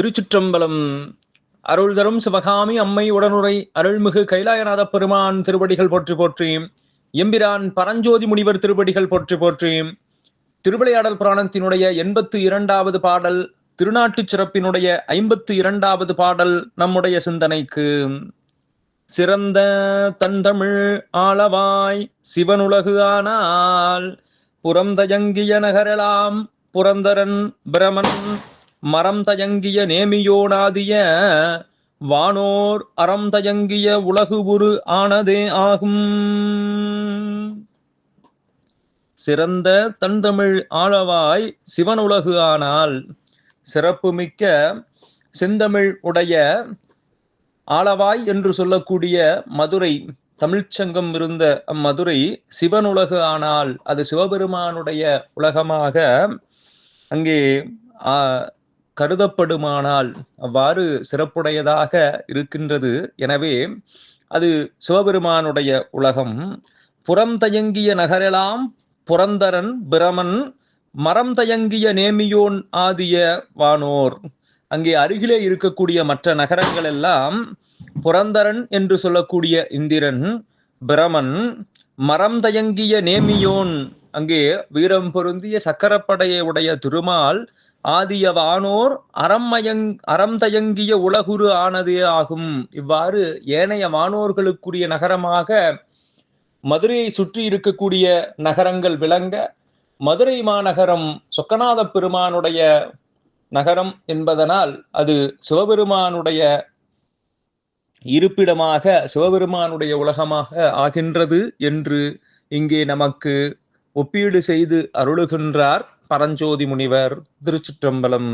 திருச்சிற்றம்பலம். அருள் தரும் சிவகாமி அம்மை உடனுரை அருள்மிகு கைலாயநாத பெருமான் திருவடிகள் போற்றி போற்றி எம்பிரான் பரஞ்சோதி முனிவர் திருவடிகள் போற்றி போற்றி. திருவிளையாடல் புராணத்தினுடைய எண்பத்து இரண்டாவது பாடல் திருநாட்டுச் சிறப்பினுடைய ஐம்பத்து இரண்டாவது பாடல் நம்முடைய சிந்தனைக்கு. சிறந்த தந்தமிழ் ஆளவாய் சிவனுலகு ஆனால் புறந்தயங்கிய நகரலாம் புரந்தரன் பிரமன் மரம் தயங்கிய நேமியோனாதிய வானோர் அறம் தயங்கிய உலகு உரு ஆனதே ஆகும். சிறந்த தன்தமிழ் ஆளவாய் சிவனுலகு ஆனால் சிறப்புமிக்க செந்தமிழ் உடைய ஆளவாய் என்று சொல்லக்கூடிய மதுரை தமிழ்ச்சங்கம் இருந்த அம்மதுரை சிவனுலகு ஆனால் அது சிவபெருமானுடைய உலகமாக அங்கே கருதப்படுமானால் அவ்வாறு சிறப்புடையதாக இருக்கின்றது. எனவே அது சிவபெருமானுடைய உலகம். புறம் தயங்கிய நகரெல்லாம் புரந்தரன் பிரமன் மரம் தயங்கிய நேமியோன் ஆதிய வானோர். அங்கே அருகிலே இருக்கக்கூடிய மற்ற நகரங்கள் எல்லாம் புரந்தரன் என்று சொல்லக்கூடிய இந்திரன் பிரமன் மரம் தயங்கிய நேமியோன். அங்கே வீரம் பொருந்திய சக்கரப்படையை உடைய திருமால் ஆதிய வானோர் அறம்மயங் அறம் தயங்கிய உலகுரு ஆனதே ஆகும். இவ்வாறு ஏனைய வானோர்களுக்குரிய நகரமாக மதுரையை சுற்றி இருக்கக்கூடிய நகரங்கள் விளங்க மதுரை மாநகரம் சொக்கநாத பெருமானுடைய நகரம் என்பதனால் அது சிவபெருமானுடைய இருப்பிடமாக சிவபெருமானுடைய உலகமாக ஆகின்றது என்று இங்கே நமக்கு ஒப்பீடு செய்து அருளுகின்றார். பரஞ்சோதி முனிவர் திருச்சிற்றம்பலம்